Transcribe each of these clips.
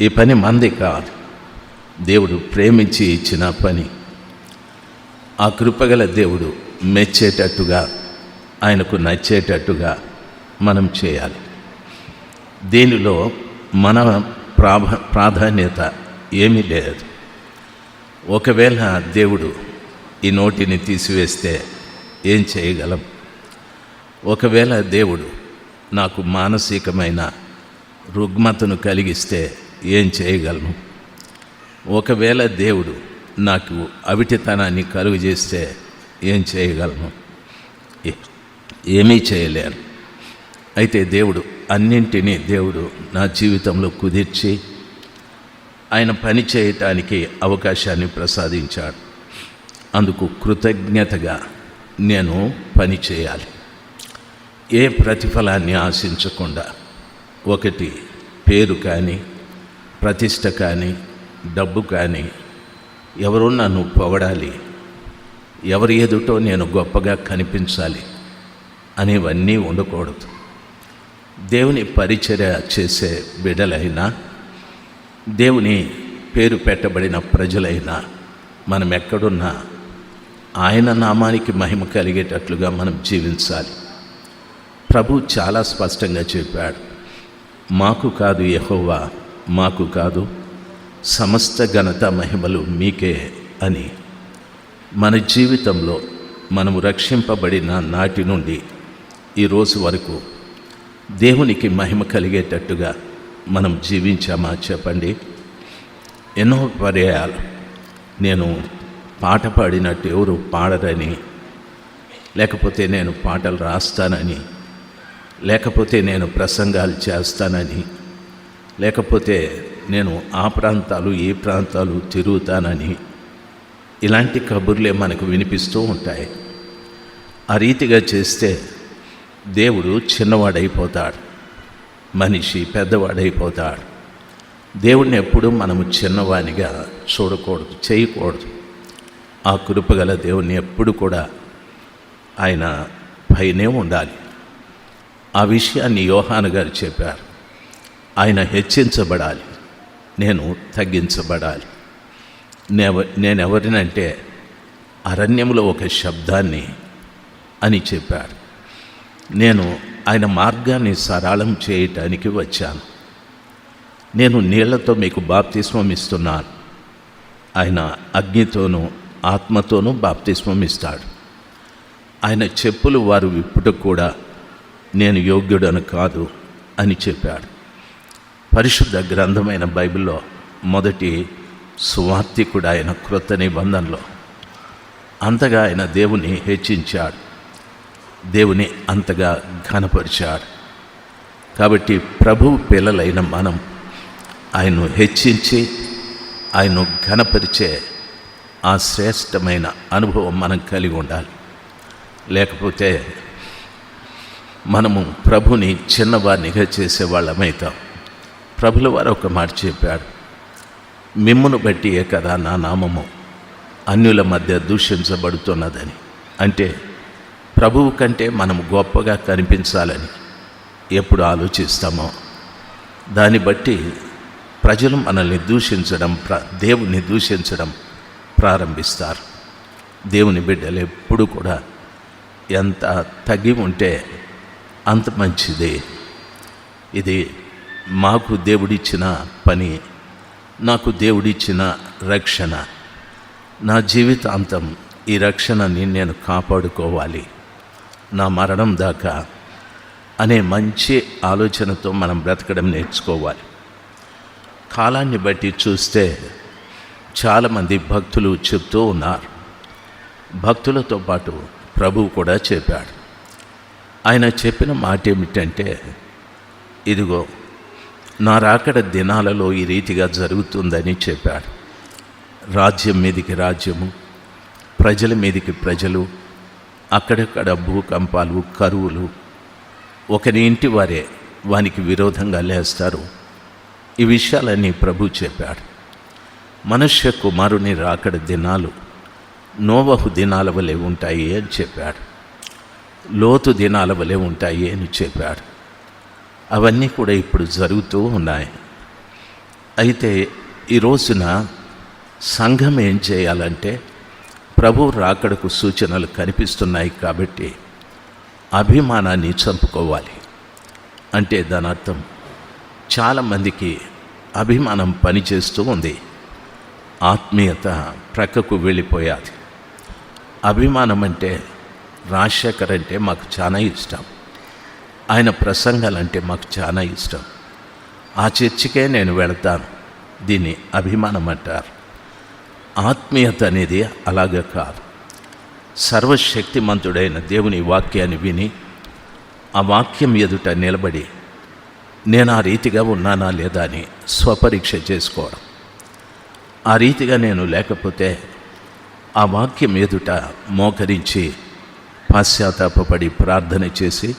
ఈ పని మంది కాదు. దేవుడు ప్రేమించి ఇచ్చిన పని. ఆ కృపగల దేవుడు మెచ్చేటట్టుగా ఆయనకు నచ్చేటట్టుగా మనం చేయాలి. దీనిలో మన ప్రాభ ప్రాధాన్యత ఏమీ లేదు. ఒకవేళ దేవుడు ఈ నోటిని తీసివేస్తే ఏం చేయగలం? ఒకవేళ దేవుడు నాకు మానసికమైన రుగ్మతను కలిగిస్తే ఏం చేయగలను? ఒకవేళ దేవుడు నాకు అవిటితనాన్ని కలుగు చేస్తే ఏం చేయగలను? ఏమీ చేయలేను. అయితే దేవుడు అన్నింటినీ దేవుడు నా జీవితంలో కుదిర్చి ఆయన పని చేయటానికి అవకాశాన్ని ప్రసాదించాడు. అందుకు కృతజ్ఞతగా నేను పని చేయాలి. ఏ ప్రతిఫలాన్ని ఆశించకుండా ఒకటి పేరు కానీ ప్రతిష్ట కానీ డబ్బు కానీ ఎవరో నన్ను పొగడాలి. ఎవరి ఎదుటో నేను గొప్పగా కనిపించాలి అనేవన్నీ ఉండకూడదు. దేవుని పరిచర్య చేసే బిడలైనా దేవుని పేరు పెట్టబడిన ప్రజలైనా మనం ఎక్కడున్నా ఆయన నామానికి మహిమ కలిగేటట్లుగా మనం జీవించాలి. ప్రభు చాలా స్పష్టంగా చెప్పాడు మాకు కాదు యహోవా మాకు కాదు సమస్త ఘనత మహిమలు మీకే అని. మన జీవితంలో మనము రక్షింపబడిన నాటి నుండి ఈ రోజు వరకు దేవునికి మహిమ కలిగేటట్టుగా మనం జీవించామా చెప్పండి? ఎన్నో పర్యాయాలు. నేను పాట పాడినట్టు ఎవరు పాడరని లేకపోతే నేను పాటలు రాస్తానని లేకపోతే నేను ప్రసంగాలు చేస్తానని లేకపోతే నేను ఆ ప్రాంతాలు ఈ ప్రాంతాలు తిరుగుతానని ఇలాంటి కబుర్లే మనకు వినిపిస్తూ ఉంటాయి. ఆ రీతిగా చేస్తే దేవుడు చిన్నవాడైపోతాడు. మనిషి పెద్దవాడైపోతాడు. దేవుడిని ఎప్పుడూ మనము చిన్నవానిగా చూడకూడదు చేయకూడదు. ఆ కృపగల దేవుణ్ణి ఎప్పుడు కూడా ఆయన పైనే ఉండాలి. ఆ విషయాన్ని యోహాను గారు చెప్పారు. ఆయన హెచ్చించబడాలి. నేను తగ్గించబడాలి. నేవ నేనెవరినంటే అరణ్యంలో ఒక శబ్దాన్ని అని చెప్పాడు నేను ఆయన మార్గాన్ని సరళం చేయటానికి వచ్చాను. నేను నీళ్ళతో మీకు బాప్తిస్మం ఇస్తున్నాను ఆయన అగ్నితోనూ ఆత్మతోనూ బాప్తిస్మం ఇస్తాడు ఆయన చెప్పులు వారు ఇప్పుడు కూడా నేను యోగ్యుడను కాదు అని చెప్పాడు. పరిశుద్ధ గ్రంథమైన బైబిల్లో మొదటి సువార్తికుడు ఆయన క్రొత్త నిబంధనలో అంతగా ఆయన దేవుని హెచ్చించాడు. దేవుని అంతగా ఘనపరిచాడు. కాబట్టి ప్రభు పిల్లలైన మనం ఆయన్ను హెచ్చించి ఆయన్ను ఘనపరిచే ఆ శ్రేష్టమైన అనుభవం మనం కలిగి ఉండాలి. లేకపోతే మనము ప్రభుని చిన్నవారినిగా చేసేవాళ్ళమవుతాం ప్రభుల వారు ఒక మాట చెప్పాడు మిమ్మును బట్టియే కదా నా నామము అన్యుల మధ్య దూషించబడుతున్నదని. అంటే ప్రభువు కంటే మనం గొప్పగా కనిపించాలని ఎప్పుడు ఆలోచిస్తామో. దాన్ని బట్టి ప్రజలు మనల్ని దూషించడం ప్ర దేవుని దూషించడం ప్రారంభిస్తారు. దేవుని బిడ్డలు ఎప్పుడు కూడా ఎంత తగ్గి ఉంటే అంత మంచిది. ఇది మాకు దేవుడిచ్చిన పని నాకు దేవుడిచ్చిన రక్షణ. నా జీవితాంతం ఈ రక్షణని నేను కాపాడుకోవాలి. నా మరణం దాకా అనే మంచి ఆలోచనతో మనం బ్రతకడం నేర్చుకోవాలి. కాలాన్ని బట్టి చూస్తే చాలామంది భక్తులు చెప్తూ ఉన్నారు. భక్తులతో పాటు ప్రభువు కూడా చెప్పాడు. ఆయన చెప్పిన మాట ఏమిటంటే ఇదిగో నా రాకడ దినాలలో ఈ రీతిగా జరుగుతుందని చెప్పాడు. రాజ్యం మీదికి రాజ్యము ప్రజల మీదికి ప్రజలు అక్కడక్కడ భూకంపాలు కరువులు ఒకరి ఇంటి వారే వానికి విరోధంగా లేస్తారు. ఈ విషయాలన్నీ ప్రభు చెప్పాడు. మనుష్య కుమారుని రాకడ దినాలు నోవహు దినాల వలె ఉంటాయి అని చెప్పాడు. లోతు దినాల వలె ఉంటాయి అని చెప్పాడు. అవన్నీ కూడా ఇప్పుడు జరుగుతూ ఉన్నాయి. అయితే ఈ రోజున సంఘం ఏం చేయాలంటే ప్రభు రాకడకు సూచనలు కనిపిస్తున్నాయి కాబట్టి అభిమానాన్ని చంపుకోవాలి. అంటే దాని అర్థం చాలామందికి అభిమానం పనిచేస్తూ ఉంది. ఆత్మీయత ప్రక్కకు వెళ్ళిపోయాది. అభిమానం అంటే రాజశేఖర్ అంటే మాకు చాలా ఇష్టం. ఆయన ప్రసంగాలంటే మాకు చాలా ఇష్టం. ఆ చర్చికే నేను వెళతాను. దీన్ని అభిమానం అంటారు ఆత్మీయత అనేది అలాగే కాదు. సర్వశక్తిమంతుడైన దేవుని వాక్యాన్ని విని ఆ వాక్యం ఎదుట నిలబడి నేను ఆ రీతిగా ఉన్నానా లేదా అని స్వపరీక్ష చేసుకోవడం. ఆ రీతిగా నేను లేకపోతే ఆ వాక్యం ఎదుట మోకరించి పాశ్చాత్తాపడి ప్రార్థన చేసి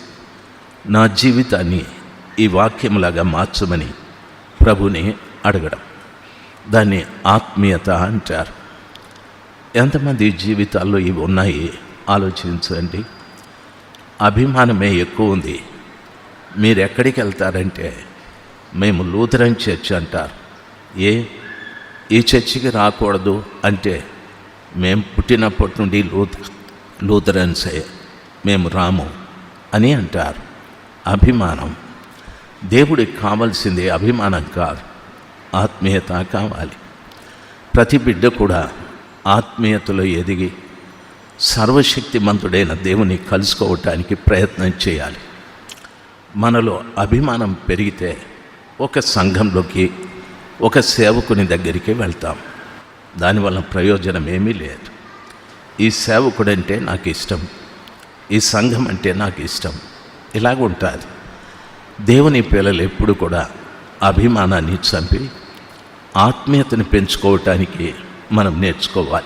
నా జీవితాన్ని ఈ వాక్యంలాగా మార్చమని ప్రభుని అడగడం. దాన్ని ఆత్మీయత అంటారు. ఎంతమంది జీవితాల్లో ఇవి ఉన్నాయి? ఆలోచించండి. అభిమానమే ఎక్కువ ఉంది. మీరు ఎక్కడికి వెళ్తారంటే మేము లూథరన్ చర్చ్ అంటారు. ఏ? ఈ చర్చికి రాకూడదు అంటే మేము పుట్టినప్పటి నుండి లూథ లూథరన్సే. మేము రాము అని అంటారు. అభిమానం. దేవుడికి కావాల్సింది అభిమానం కాదు ఆత్మీయత కావాలి. ప్రతి బిడ్డ కూడా ఆత్మీయతలో ఎదిగి సర్వశక్తిమంతుడైన దేవుని కలుసుకోవటానికి ప్రయత్నం చేయాలి. మనలో అభిమానం పెరిగితే ఒక సంఘంలోకి ఒక సేవకుని దగ్గరికి వెళ్తాం. దానివల్ల ప్రయోజనం ఏమీ లేదు. ఈ సేవకుడంటే నాకు ఇష్టం. ఈ సంఘం అంటే నాకు ఇష్టం. ఇలాగుంటారు ఉంటుంది దేవుని పిల్లలు ఎప్పుడు కూడా అభిమానాన్ని చంపి ఆత్మీయతను పెంచుకోవటానికి మనం నేర్చుకోవాలి.